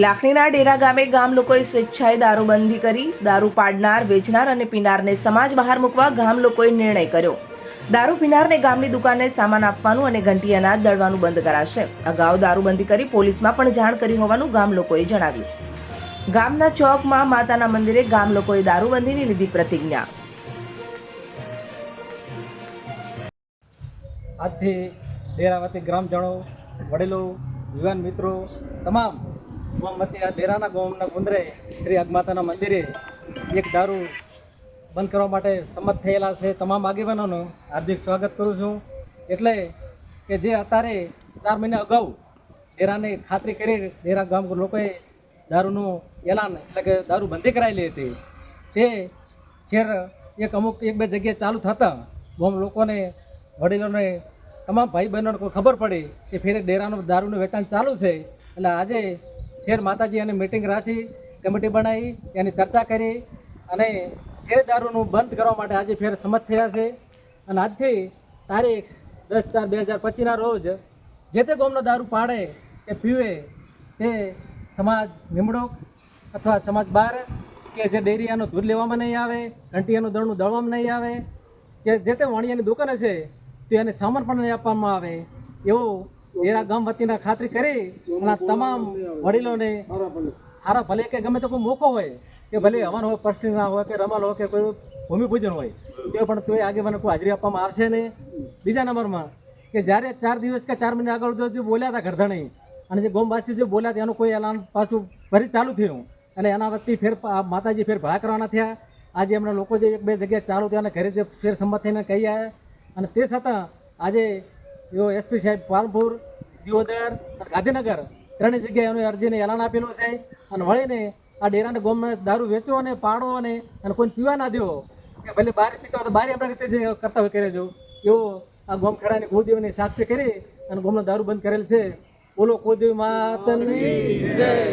લાખણીના ડેરા ગામે ગામ લોકોએ સ્વેચ્છાએ દારૂબંધી કરી, દારૂ પાડનાર, વેચનાર અને પીનારને સમાજ બહાર મૂકવા ગામ લોકોએ નિર્ણય કર્યો. દારૂ પીનારને ગામની દુકાને સામાન આપવાનું અને ઘંટી અનાજ દળવાનું બંધ કરાશે. અગાઉ દારૂબંધી કરી પોલીસમાં પણ જાણ કરી હોવાનું ગામ લોકોએ જણાવ્યું. ગામના ચોકમાં માતાના મંદિરે ગામ લોકોએ દારૂબંધીની લીધી પ્રતિજ્ઞા. આજથી ડેરાવતી ગ્રામજનો, વડીલો, યુવાન મિત્રો, તમામ ગોમતી ડેરાના ગોમના ગુંદરે શ્રી અગમાતાના મંદિરે એક દારૂ બંધ કરવા માટે સંમત થયેલા છે. તમામ આગેવાનોનું હાર્દિક સ્વાગત કરું છું. એટલે કે જે અત્યારે ચાર મહિના અગાઉ ડેરાને ખાતરી કરી ડેરા ગામ લોકોએ દારૂનું એલાન એટલે કે દારૂ બંધી કરાવેલી હતી. તે ખેર એક અમુક એક બે જગ્યાએ ચાલુ થતાં ગામ લોકોને, વડીલોને, તમામ ભાઈ બહેનોને કોઈ ખબર પડી કે ફેરે ડેરાનું દારૂનું વેચાણ ચાલુ છે. એટલે આજે ફેર માતાજી એની મિટિંગ રાખી, કમિટી બનાવી, એની ચર્ચા કરી અને ફેર દારૂનું બંધ કરવા માટે આજે ફેર સંમત થયા છે. અને આજથી તારીખ દસ ચાર બે હજાર પચીસના રોજ જે તે ગોમનો દારૂ પાડે કે પીવે, તે સમાજ નિમણૂક અથવા સમાજ બહાર કે જે ડેરીયાનું દૂધ લેવામાં નહીં આવે, ઘંટિયાનું દળનું દળવામાં નહીં આવે, કે જે તે વાણિયાની દુકાન છે તે એને સામાન પણ નહીં આપવામાં આવે, એવું ડેરા ગામ વતીના ખાતરી કરી અને તમામ વડીલોને સારા ભલે કે ગમે તો કોઈ મોકો હોય, કે ભલે હવન હોય પષ્ટિના હોય, કે રમાલ હોય, કે કોઈ ભૂમિપૂજન હોય, તે પણ તોય આગેવાને કોઈ હાજરી આપવામાં આવશે નહીં. બીજા નંબરમાં કે જ્યારે ચાર દિવસ કે ચાર મહિના આગળ જો બોલ્યા હતા ગરધણી, અને જે ગોમવાસી જે બોલ્યા હતા, એનું કોઈ એલાન પાછું ફરી ચાલુ થયું. અને એના વતી ફેર માતાજી ફેર ભળા કરવાના થયા. આજે એમના લોકો જે એક બે જગ્યાએ ચાલુ થયા અને ઘરે જે ફેર સંમત થઈને કહી આવ્યા. અને તે છતાં આજે એસપી સાહેબ પાલનપુર, દિયોદર ગાંધીનગર. ત્રણેય જગ્યાએ એનું અરજીને એલાન આપેલું છે અને વળીને આ ડેરાને ગોમમાં દારૂ વેચો અને પાડો અને અને કોઈ પીવા ના દેવો કે ભલે બહાર પીતો તો બહાર એમના રીતે જે કરતા હોય કરે જો એવો આ ગોમ ખેડાની કુળદેવીની સાક્ષી કરી અને ગોમનો દારૂ બંધ કરેલ છે. બોલો કુળદેવી માતની